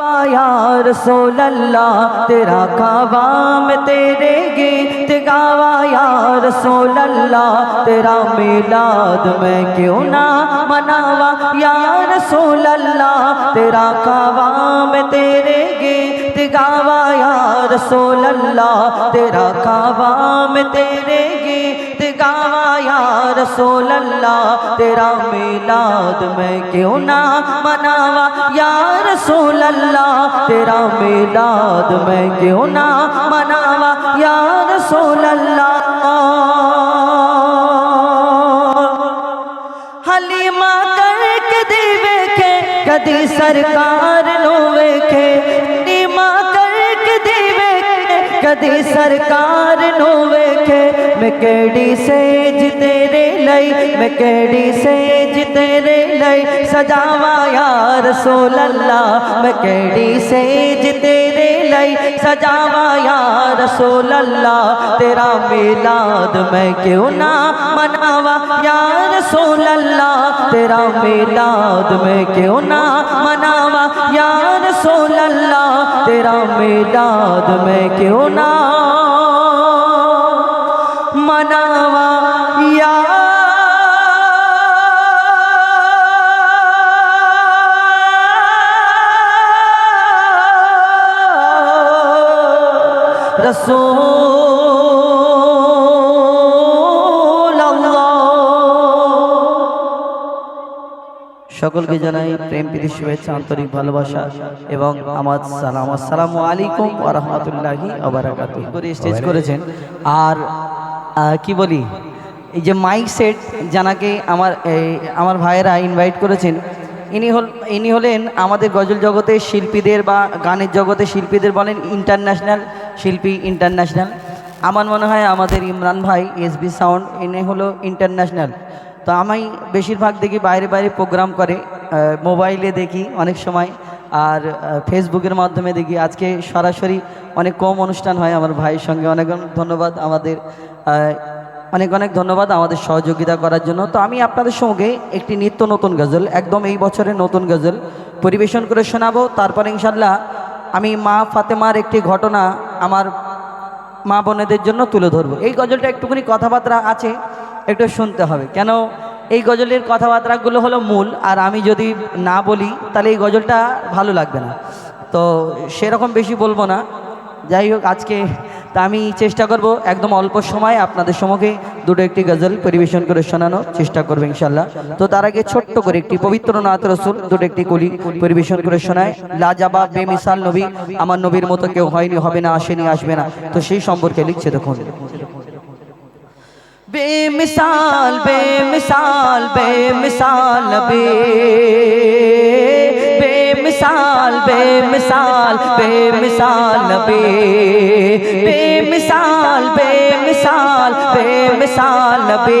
या रसूल अल्लाह तेरा काबा में तेरे गीत गावा या रसूल अल्लाह तेरा मिलाद में क्यों ना मनावा? या रसूल अल्लाह तेरा काबा में तेरे गीत गावा या रसूल अल्लाह तेरा काबा में तेरे गीत کہا یا رسول اللہ تیرا میلاد میں کیوں نہ مناوا یا رسول اللہ تیرا میلاد میں کیوں نہ مناوا یا رسول اللہ حلیمہ کر کے دیوے کے کدی سرکار لوے کے कदी सरकार नो वेखे मैं केड़ी सेज तेरे लई मैं केड़ी सेज तेरे लई सजावा या रसूल अल्लाह मैं केड़ी सेज तेरे लई सजावा या रसूल अल्लाह तेरा मिलाद मैं क्यों ना मनावा या रसूल अल्लाह तेरा मिलाद मैं क्यों ना मनावा या रसूल अल्लाह तेरा मेदाद में क्यों ना मनावा या रसूल সকলকে জানাই প্রেম প্রীতি, শুভেচ্ছা, আন্তরিক ভালোবাসা এবং আমার সালাম। আসসালামু আলাইকুম ওয়া রাহমাতুল্লাহি ওয়া বারাকাতুহু। করে স্টেজ করেছেন? আর কি বলি? এই যে মাইক সেট জানাকে আমার আমার ভাইয়েরা ইনভাইট করেছেন। ইনি হল, ইনি হলেন আমাদের গজল জগতে শিল্পীদের বা গানের জগতে শিল্পীদের বলেন ইন্টারন্যাশনাল শিল্পী ইন্টারন্যাশনাল আমার মনে হয় আমাদের ইমরান ভাই এসবি সাউন্ড ইনি হলো ইন্টারন্যাশনাল তো আমি বেশিরভাগ দেখি বাইরে বাইরে প্রোগ্রাম করে মোবাইলে দেখি অনেক সময়, আর ফেসবুকের মাধ্যমে দেখি। আজকে সরাসরি অনেক কম অনুষ্ঠান হয় আমার ভাইয়ের সঙ্গে। অনেক ধন্যবাদ আমাদের অনেক অনেক ধন্যবাদ আমাদের সহযোগিতা করার জন্য। তো আমি আপনাদের সঙ্গে একটি নিত্য নতুন গজল, একদম এই বছরের নতুন গজল পরিবেশন করে শোনাবো। তারপর ইনশাল্লাহ আমি মা ফাতেমার একটি ঘটনা আমার মা বোনেদের জন্য তুলে ধরবো। এই গজলটা একটুখানি কথাবার্তা আছে। একটু শুনতে হবে। কেন? এই গজলের কথাবার্তাগুলো হলো মূল, আর আমি যদি না বলি, তাহলে এই গজলটা ভালো লাগবে না। তো সেরকম বেশি বলব না। যাই হোক, আজকে তা আমি চেষ্টা করব একদম অল্প সময় আপনাদের সম্মুখে দুটো একটি গজল পরিবেশন করে শোনানোর চেষ্টা করব ইনশাল্লাহ তো তার আগে ছোট্ট করে একটি পবিত্র নাথ রসুল দুটো একটি কলি পরিবেশন করে শোনায়। লাজাবা বেমিসাল নবী, আমার নবীর মতো কেউ হয়নি, হবে না, আসেনি, আসবে না। তো সেই সম্পর্কে লিখছে দেখুন। বেমিসাল বেমিসাল বেমিসাল বে বেমিসাল বেমিসাল বেমিসাল বে বেমিসাল বেমিসাল বেমিসাল বে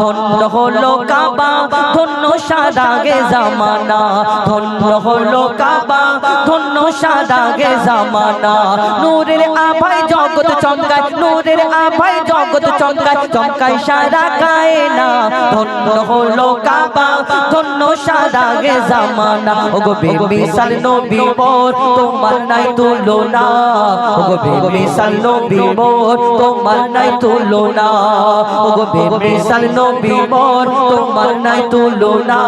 ধন্য হলো কাবা, ধন্য সাদাগে জামানা। ধন্য হলো কাবা, ধন্য সাদাগে জামানা। নূরের আভাই জগৎ চমকায়, নূরের আভাই জগৎ চমকায় চমকায় সারা কায়না। ধন্য হলো কাবা, ধন্য সাদাগে জামানা। ওগো বেমিসাল নবী মোর তোমার নাই তুলনা। ওগো বেমিসাল নবী মোর তোমার নাই তুলনা। ওগো বেমিসাল নবী মোর তোমার নাই তুলনা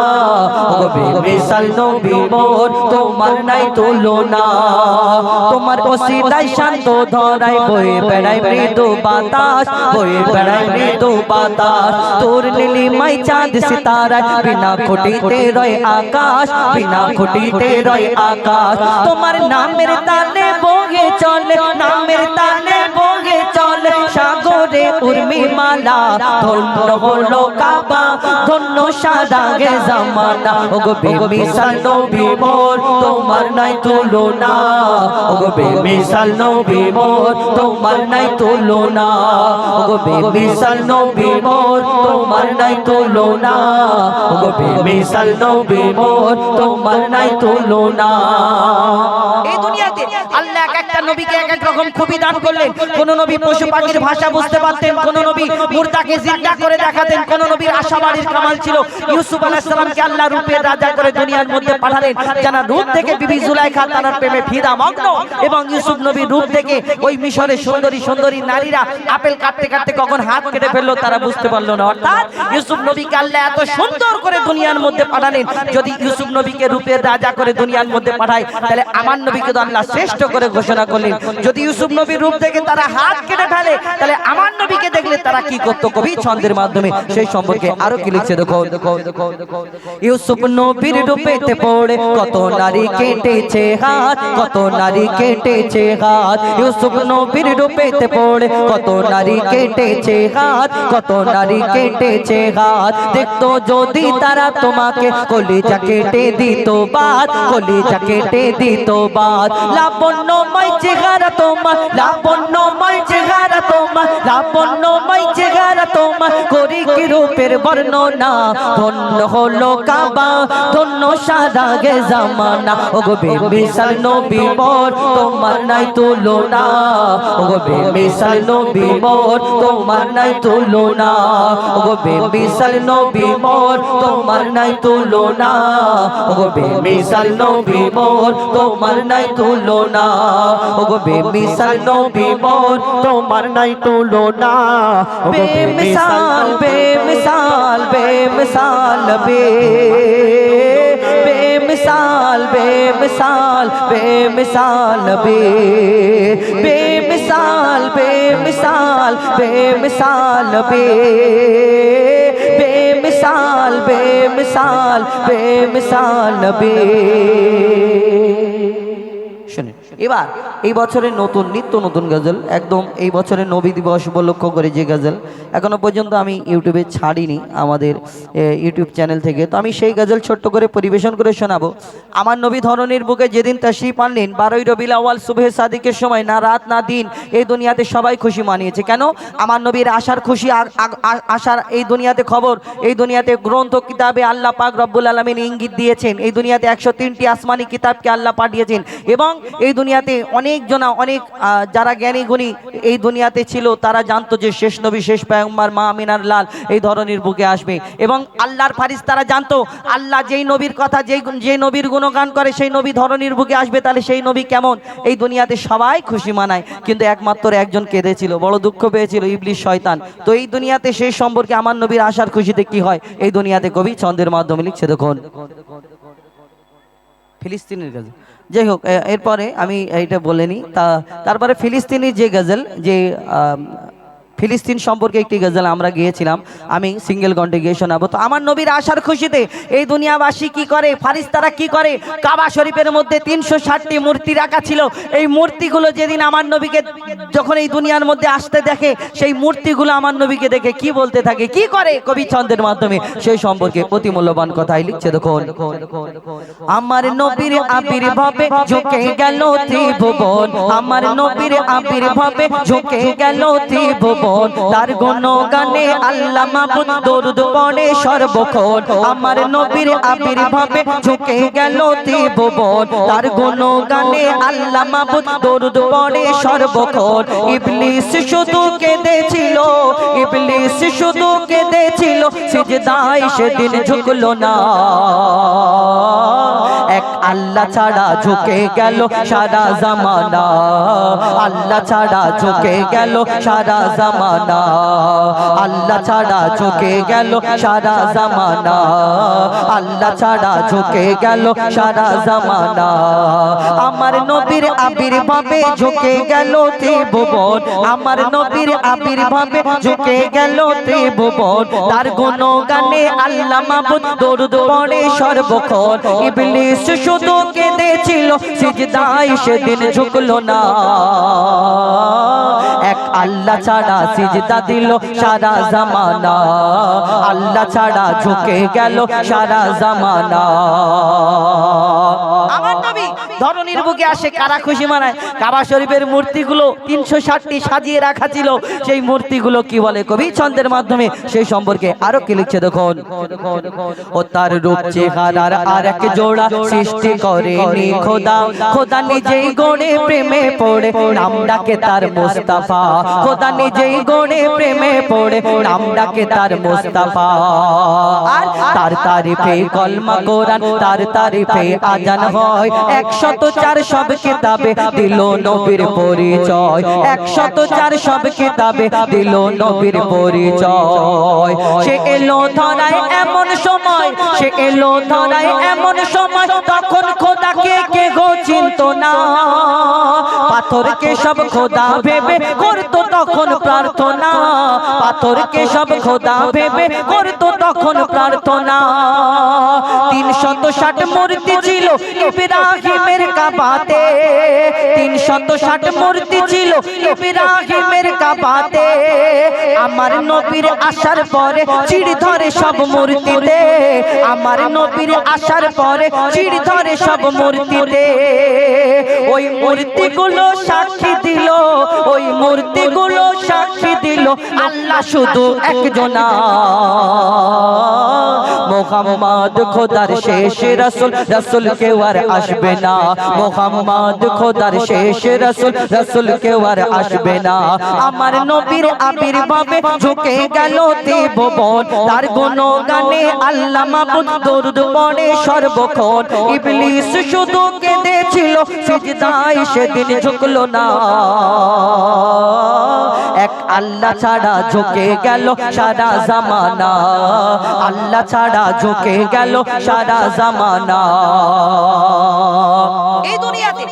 ওগো বেমিসাল নবী মোর তোমার নাই তুলনা তোমার ওসিলায় শান্ত ধরাই বয়ে বেড়াই মৃদু বাতাস বয়ে বেড়াই মৃদু বাতাস। তোর নীলিমাই চাঁদ সিতারা বিনা খুঁটিতে রয় আকাশ বিনা খুঁটিতে রয় আকাশ। তোমার নামের তালে বগে চলে নামের তালে বগে চলে সাগরে উর্মি মালা ধন্য হলো কাবা, ধন্য সাদাগে জামান জামানা। ওগো বেমিসাল নবী মোর, তোমার নাই তুলনা। ওগো বেমিসাল নবী মোর, তোমার নাই তুলনা। ওগো বেমিসাল নবী মোর, তোমার নাই তুলনা। ওগো বেমিসাল নবী মোর, তোমার নাই তুলনা। আল্লাহ একটা নবীকে এক এক রকম খুবই দান করলেন। কোন নবী পশু পাখির ভাষা বুঝতে পারতেন, কোন নবী মুর্দাকে জিন্দা করে দেখাতেন, কোন নবীর আশাবাড়ির কামাল ছিল। ইউসুফ আলাইহিস সালামকে আল্লাহ রূপের রাজা করে দুনিয়ার মধ্যে পাঠালেন। যারা রূপ থেকে বিবি জুলাইখা তার প্রেমে ফিদা মগ্ন এবং ইউসুফ নবীর রূপ থেকে ওই মিশরের সুন্দরী সুন্দরী নারীরা আপেল কাটতে কাটতে কখন হাত কেটে ফেলল তারা বুঝতে পারল না। অর্থাৎ ইউসুফ নবীকে আল্লাহ এত সুন্দর করে দুনিয়ার মধ্যে পাঠালেন, যদি ইউসুফ নবীকে রূপের রাজা করে দুনিয়ার মধ্যে পাঠায়, তাহলে আমার নবীকে তো আল্লাহ শ্রেষ্ঠ করে ঘোষণা করলেন যদি ইউসুফ নবীর রূপ থেকে তারা হাত কেটে ফেলে, তাহলে আমার নবীকে দেখলে তারা কি করতো? কবি ছন্দের মাধ্যমে। সেই সম্পর্কে আরও কি লিখছে দেখো দেখো দেখো দেখো ইউসুফ নবীর রূপেতে পড়ে, কত নারী কেটেছে হাত, কত নারী কেটেছে হাত। ইউসুফ নবীর রূপেতে পড়ে, কত নারী কেটেছে হাত, কত নারী কেটেছে হাত। দেখতো যদি তারা তোমাকে কলিজা কেটে দিত বাদ কলিজা কেটে দিত বাদ লাবণ্যময় চেহারা তোমার লাবণ্যময় চেহারা তোমার লাবণ্যময় চেহারা তোমার, করি কি রূপের বর্ণনা? ধন্য হলো কাবা, ধন্য সারা গে জামানা। ও গো বেমিসাল নবী মোর, তোমার নাই তুলনা। ও গো বেমিসাল নবী মোর, তোমার নাই তুলনা। ও গো বেমিসাল নবী মোর, তোমার নাই তুলনা। ও গো বেমিসাল নবী মোর, তোমার নাই তুলনা। ও গো বেমিসাল নবী মোর তোমার নাই তুলনা। বেমিসাল বেমিসাল বেমিসাল বে। বেমিসাল বেমিসাল বেমিসাল বে। বেমিসাল বেমিসাল বেমিসাল বে। বেমিসাল বেমিসাল বেমিসাল বে। শুনে এবার এই বছরের নতুন, নিত্য নতুন গজল, একদম এই বছরের নবী দিবস উপলক্ষ করে যে গজল, এখনও পর্যন্ত আমি ইউটিউবে ছাড়িনি আমাদের ইউটিউব চ্যানেল থেকে। তো আমি সেই গজল ছোট্ট করে পরিবেশন করে শোনাবো। আমার নবী ধরনের বুকে যেদিন তশরিফ আনলেন, বারোই রবিল আওয়াল সুবহে সাদিকের সময়, না রাত, না দিন, এই দুনিয়াতে সবাই খুশি মানিয়েছে। কেন? আমার নবীর আশার খুশি আশার এই দুনিয়াতে খবর, এই দুনিয়াতে গ্রন্থ, কিতাবে আল্লাহ পাক রব্বুল আলমিন ইঙ্গিত দিয়েছেন, এই দুনিয়াতে একশো তিনটি আসমানি কিতাবকে আল্লাহ পাঠিয়েছেন এবং এই দুনিয়াতে অনেক জনা অনেক যারা জ্ঞানী গুণী এই দুনিয়াতে ছিল, তারা জানতো যে শেষ নবী, শেষ পেগম্বর মা আমিনার লাল এই ধরনের বুকে আসবে। এবং আল্লাহর ফারিস তারা জানতো, আল্লাহ যেই নবীর কথা, যেই, যে নবীর গুণগান করে, সেই নবী ধরনের বুকে আসবে, তাহলে সেই নবী কেমন? এই দুনিয়াতে সবাই খুশি মানায়। কিন্তু একমাত্র একজন কেঁদেছিল, বড় দুঃখ পেয়েছিল ইবলিশ শয়তান। তো এই দুনিয়াতে সেই সম্পর্কে আমার নবীর আশার খুশিতে কি হয়? এই দুনিয়াতে কবি ছন্দের মাধ্যমে লিখছে দেখুন। ফিলিস্তিনের গজল। যাই হোক এরপরে আমি এইটা বলিনি তা তারপরে ফিলিস্তিনি যে গজল যে ফিলিস্তিন সম্পর্কে একটি গজল আমরা গিয়েছিলাম, আমি সিঙ্গেল কণ্ঠে গিয়ে শোনাবো। তো আমার নবীর আশার খুশিতে এই দুনিয়াবাসী কি করে, ফারিস্তারা কি করে? কাবা শরীফের মধ্যে তিনশো ষাটটি মূর্তি রাখা ছিল। এই মূর্তিগুলো যেদিন আমার নবীকে যখন এই দুনিয়ার মধ্যে আসতে দেখে, সেই মূর্তিগুলো আমার নবীকে দেখে কি বলতে থাকে, কি করে কবি ছন্দের মাধ্যমে? সেই সম্পর্কে অতি মূল্যবান কথাই লিখছে, দেখুন। আমার নবীর আবির্ভাবে ঝুঁকে গেল ত্রিভুবন। আমার নবীর আবির্ভাবে ঝুঁকে গেল ত্রিভুবন। তার গুণ গানে আল্লাহ মাহবুদ দরুদ পড়ে সর্বক্ষণ আমার নবীর আবির্ভাবে ঝুঁকে গেল ত্রিভুবন। তার গুণ গানে আল্লাহ মাহবুদ দরুদ পড়ে সর্বক্ষণ ইবলিস শুধু কেঁদেছিল, ইবলিস শুধু কেঁদেছিল, সিজদায় সেদিন ঝুঁকলো না। এক আল্লাহ ছাড়া ঝুঁকে গেল সারা জামানা। আল্লাহ ছাড়া ঝুঁকে গেল সারা জামানা। আল্লাহ ছাড়া ঝুঁকে গেল সারা জামানা। আল্লাহ ছাড়া ঝুঁকে গেল সারা জামানা। আমার নবীর আবির্ভাবে ঝুঁকে গেল ত্রিভুবন। আমার নবীর আবির্ভাবে ঝুঁকে গেল ত্রিভুবন। তার গুণ গানে আল্লাহ মাহবুদ দরুদ পড়ে সর্বক্ষণ। ইবলিস শুধু কেঁদেছিল, সিজদায় সেদিন ঝুঁকলো না। এক আল্লাহ ছাড়া সিজদা দিল সারা জামানা। আল্লাহ ছাড়া ঝুঁকে গেল সারা জামানা। ধরনীর বুকে আসে কারা খুশি মানায়? কাবা শরীফের মূর্তিগুলো তিনশো ষাটটি সাজিয়ে রাখা ছিল। সেই মূর্তিগুলো কি বলে কবি? ছন্দের মাধ্যমে সেই সম্পর্কে আরও কি লিখছে দেখুন। ও তার রূপ চেহারার আর এক জোড়া সৃষ্টি করেনি খোদা। খোদা নিজেই গড়ে প্রেমে পড়ে নাম ডাকে তার মুস্তাফা। খোদা নিজেই গড়ে প্রেমে পড়ে নাম ডাকে তার মুস্তাফা। আর তার তারিফে কলমা কোরআন তার তারিফে আজান হয়। একশত চার সব কিতাবে দিল নবীর পরিচয়। একশত চার সব কিতাবে দিল নবীর পরিচয়। সে এলো ধরায় এমন সময়। সে এলো ধরায় এমন সময়। তখন খোদাকে কে গো চিন্ত না। পাথরকে সব খোদা ভেবে করতো তখন প্রার্থনা। পাথরকে সব খোদা ভেবে করতো তখন প্রার্থনা। তিন শত ষাট মূর্তি ছিল ইব্রাহিমের কাবাতে তিন শত ষাট মূর্তি ছিল ইব্রাহিমের কাবাতে। আমার নবীর আসার পরে চিড় ধরে সব মূর্তি মূর্তিতে। আমার নবীর আসার পরে চিড় ধরে সব মূর্তি মূর্তিতে। ওই মূর্তিগুলো সাক্ষী দিল, ওই মূর্তিগুলো সাক্ষী দিল আল্লাহ শুধু একজনা। মোহাম্মদ খোদার শেষ রসুল রসুল কেউ আর আসবে না। মোহাম্মদ খোদার শেষ রসুল রসুল কেউ আর আসবে না। আমার নবীর আবির্ভাবে ঝুঁকে গেল দেববন তার গুণ গানে আল্লাহ মাবুদ দরুদ পড়ে সর্বক্ষণ। ইবলিস শুধু কেঁদেছিল সিজদায় সেদিন ঝুঁকলো না। আল্লাহ ছাড়া ঝুঁকে গেল সারা জামানা। আল্লাহ ছাড়া ঝুঁকে গেল সারা জামানা। এই দুনিয়াতে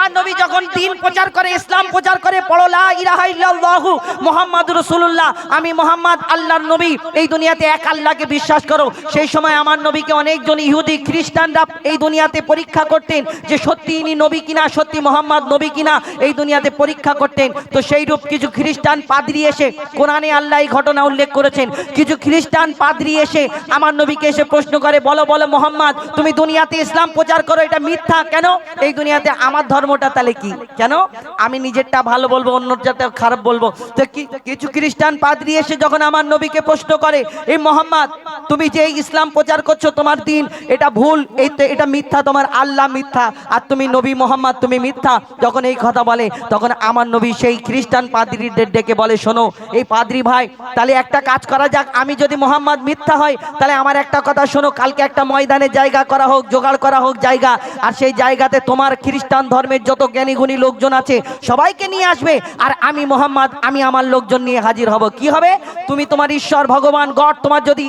আমার নবী যখন দিন প্রচার করে, ইসলাম প্রচার করে, পড়ো লা ইলাহা ইল্লাল্লাহু মুহাম্মাদুর রাসূলুল্লাহ, আমি মোহাম্মদ আল্লাহর নবী, এই দুনিয়াতে এক আল্লাহকে বিশ্বাস করো। সেই সময় আমার নবীকে অনেকজন ইহুদি খ্রিস্টানরা এই দুনিয়াতে পরীক্ষা করতেন যে সত্যি ইনি নবী কিনা, সত্যি মোহাম্মদ নবী কিনা, এই দুনিয়াতে পরীক্ষা করতেন। তো সেই রূপ কিছু খ্রিস্টান পাদ্রী এসে কোরআনে আল্লাহ এই ঘটনা উল্লেখ করেছেন। কিছু খ্রিস্টান পাদ্রী এসে আমার নবীকে এসে প্রশ্ন করে, বলো বলো মোহাম্মদ, তুমি দুনিয়াতে ইসলাম প্রচার করো, এটা মিথ্যা কেন? এই দুনিয়াতে আমার ধর্মটা তাহলে কি? কেন? আমি নিজেরটা ভালো বলব অন্যটা খারাপ বলব। তো কি- কিছু খ্রিস্টান পাদ্রী এসে যখন আমার নবীকে প্রশ্ন করে, এই মোহাম্মদ, তুমি যে ইসলাম প্রচার করছ, তোমার দিন, এটা ভুল, এই তো- এটা মিথ্যা, তোমার আল্লাহ মিথ্যা, আর তুমি নবী মোহাম্মদ, তুমি মিথ্যা। যখন এই কথা বলে, তখন আমার নবী সেই খ্রিস্টান পাদ্রীদের ডেকে বলে, শোনো, এই পাদ্রী ভাই, তাহলে একটা কাজ করা যাক, আমি যদি মোহাম্মদ মিথ্যা হয় তাহলে আমার একটা কথা শোনো, কালকে একটা ময়দানে জায়গা করা হোক, জোগাড় করা হোক জায়গা, আর সেই জায়গাতে তোমার খ্রিস্টান ধর্মের যত জ্ঞানী গুণী লোকজন আছে, সবাইকে নিয়ে আসবে। আর আমি মোহাম্মদ, আমি আমার লোকজন নিয়ে হাজির হব। কি হবে? তুমি তোমার ঈশ্বর, ভগবান, গড, তোমার যদি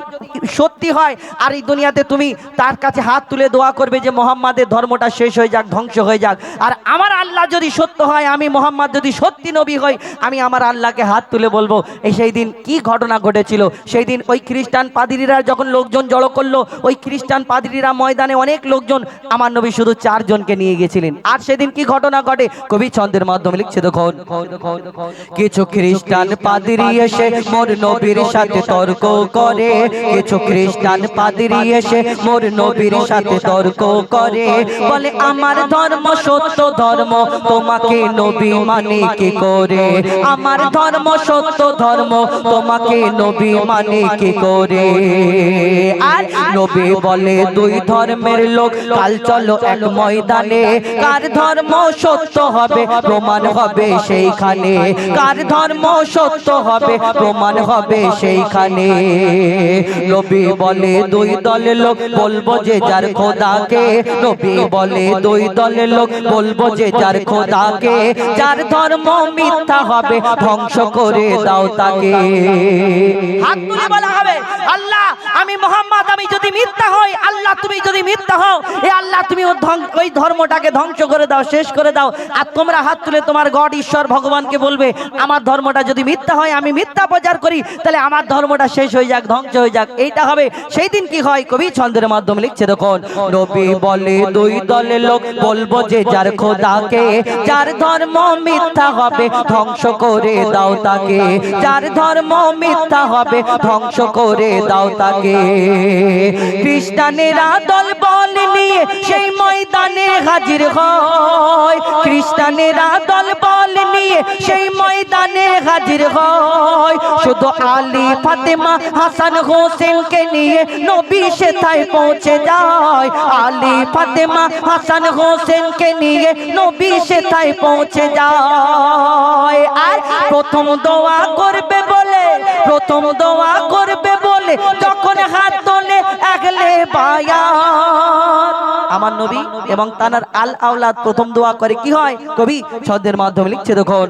সত্যি হয়, আর এই দুনিয়াতে তুমি তার কাছে হাত তুলে দোয়া করবে যে, মোহাম্মদের ধর্মটা শেষ হয়ে যাক, ধ্বংস হয়ে যাক। আর আমার আল্লাহ যদি সত্য হয়, আমি মোহাম্মদ যদি সত্যি নবী হই, আমি আমার আল্লাহকে হাত তুলে বলব এই সেই দিন কি ঘটনা ঘটেছিল? সেই দিন ওই খ্রিস্টান পাদ্রীরা যখন লোকজন জড়ো করল, ওই খ্রিস্টান পাদ্রীরা ময়দানে অনেক লোকজন, আমার নবী শুধু চারজনকে নিয়ে গেছিলেন। আর সেদিন কি ঘটনা ঘটে? কবি ছন্দের মাধ্যমে লিখছে, দেখুন, কিছু খ্রিস্টান পাদ্রী এসে মোর নবীর সাথে তর্ক করে। কিছু খ্রিস্টান পাদ্রী এসে মোর নবীর সাথে তর্ক করে। বলে, আমার ধর্ম সত্য ধর্ম, তোমাকে নবী মানে কি করে? আমার ধর্ম সত্য ধর্ম, তোমাকে নবী মানে কি করে? নবী বলে দুই ধর্মের লোক। কাল চলো এক ময়দানে। কার ধর্ম সত্য হবে? প্রমাণ হবে সেইখানে। কার ধর্ম সত্য হবে? প্রমাণ হবে সেইখানে। নবী বলে দুই দলের লোক, বলব যে যার খোদাকে। নবী বলে দুই দলের লোক, বলব যে যার খোদাকে। যার ধর্ম মিথ্যা হবে, ধ্বংস করে দাও তাকে। হাত তুলে বলা হবে, আল্লাহ, আমি মোহাম্মদ, আমি যদি মিথ্যা হয়, আল্লাহ তুমি যদি মিথ্যা হও, এ আল্লাহ তুমি ওই ধর্মটাকে ধ্বংস করে দাও, শেষ করে দাও। আর তোমরা হাত তুলে তোমার গড, ঈশ্বর, ভগবানকে বলবে, আমার ধর্মটা যদি মিথ্যা হয়, আমি মিথ্যা প্রচার করি, তাহলে আমার ধর্মটা শেষ হয়ে যাক, ধ্বংস হয়ে যাক। এইটা হবে। সেই দিন কি হয়? কবি ছন্দের মাধ্যমে লিখছে, দেখুন, নবী বলে দুই দলে লোক বলব যে, যার খোদাকে, যার ধর্ম মিথ্যা হবে, ধ্বংস করে দাও তাকে। যার ধর্ম মিথ্যা হবে, ধ্বংস করে দাও তাকে। খ্রিস্টানেরা দল বল নিয়ে সেই ময়দানে হাজির হয়। খ্রিস্টানেরা দল বল নিয়ে সেই ময়দানে হাজির হয়। শুধু আলী, ফাতেমা, হাসান হোসেনকে নিয়ে নবী সেথায় পৌঁছে যায়। আলী, ফাতেমা, হাসান হোসেনকে নিয়ে নবী সেথায় পৌঁছে যায়। আর প্রথম দোয়া করবে বলে প্রথম দোয়া করবে বলে যখন হাত তোলে আগলে বায়াত আমার নবী এবং তানার আল আওলাদ প্রথম দোয়া করে, কি হয়? কবি ছদের মাধ্যমে লিখছে দেখুন।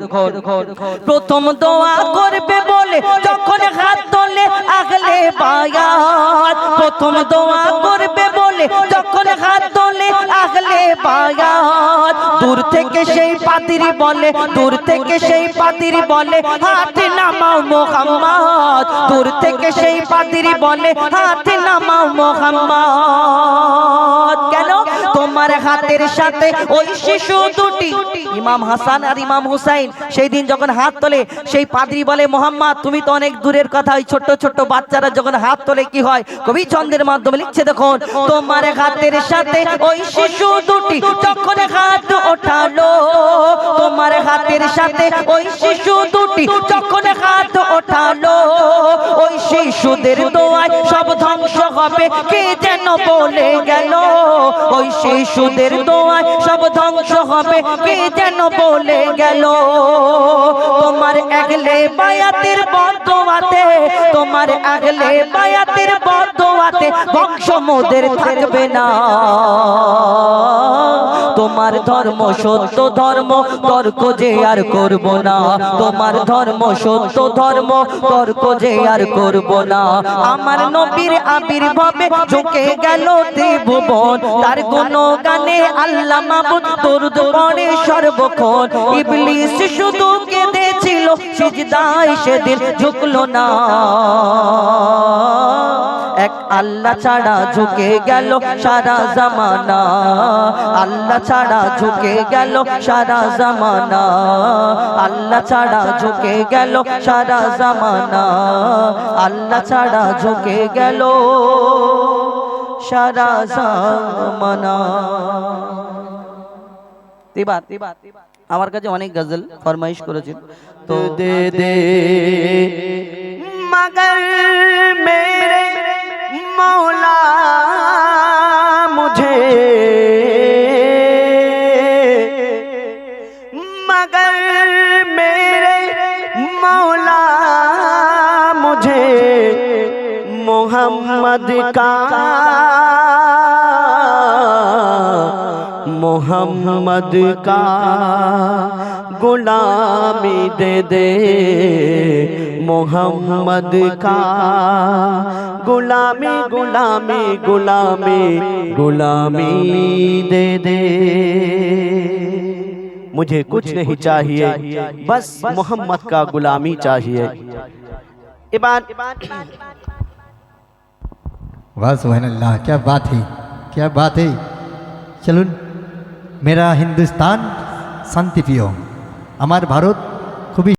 প্রথম দোয়া করবে বলে যখন হাত তোলে আগলে বায়াত প্রথম দোয়া করবে বলে যখন হাত আগলে বায়াত দূর থেকে সেই পাতিরি বলে, দূর থেকে সেই পাতিরি বলে, হাত নামাও মোহাম্মদ। দূর থেকে সেই পাতিরি বলে, হাত নামাও মোহাম্মদ। তোমার হাতের সাথে ওই শিশু দুটি, ইমাম হাসান আর ইমাম হুসাইন। সেই দিন যখন হাত তোলে, সেই পাদ্রি বলে, মোহাম্মদ, তুমি তো অনেক দূরের কথা, ওই ছোট্ট ছোট্ট বাচ্চারা যখন হাত তোলে, কি হয়? কবি ছন্দের মাধ্যমে লিখছে, দেখুন, তোমার হাতের সাথে ওই শিশু দুটি যখন হাত ওঠালো, তোমার হাতের সাথে ওই শিশু দুটি যখন হাত ওঠালো, ওই শিশুদের দোয়ায় সব ধ্বংস হবে? কে যেন বলে গেল? ওই শিশুদের দোয়ায় সব ধ্বংস হবে। কে যেন বলে গেল? তোমার আগলে বায়াতের বদোয়াতে, তোমার আগলে বায়াতের বদোয়াতে বংশ মোদের থাকবে না। তোমার ধর্ম সত্য ধর্ম, তর্ক যে আর করব না। তোমার ধর্ম সত্য ধর্ম, তর্ক যে আর করব না। আমার নবীর আবির্ভাবে ঝুঁকে গেল ত্রিভুবন। তার কোন গানে আল্লাহ মাবুদ দরুদ পড়ে সর্বক্ষণ। ইবলিস শুধু কেঁদেছিল, সিজদায় সেদিন ঝুঁকলো না। এক আল্লাহ ছাড়া ঝুঁকে গেল সারা জামানা। আল্লাহ ছাড়া ঝুঁকে গেল সারা জামানা। আল্লাহ ছাড়া ঝুঁকে গেল সারা জামানা। আল্লাহ ছাড়া ঝুঁকে গেল সারা জামানা। তিবা তিবা তিবা। আমার কাছে অনেক গজল ফরমাইশ করেছেন। তো দে দে মগর মেরে मौला मुझे मगर मेरे मौला मुझे मोहम्मद का मोहम्मद का गुलामी दे दे मोहम्मद का गुलामी गुलामी गुलामी गुलामी दे दे मुझे कुछ नहीं चाहिए बस मोहम्मद का गुलामी चाहिए इबान वाह सुबह अल्लाह क्या बात है क्या बात है চলুন মেরা হিন্দুস্তান শান্তিপ্রিয় আমার ভারত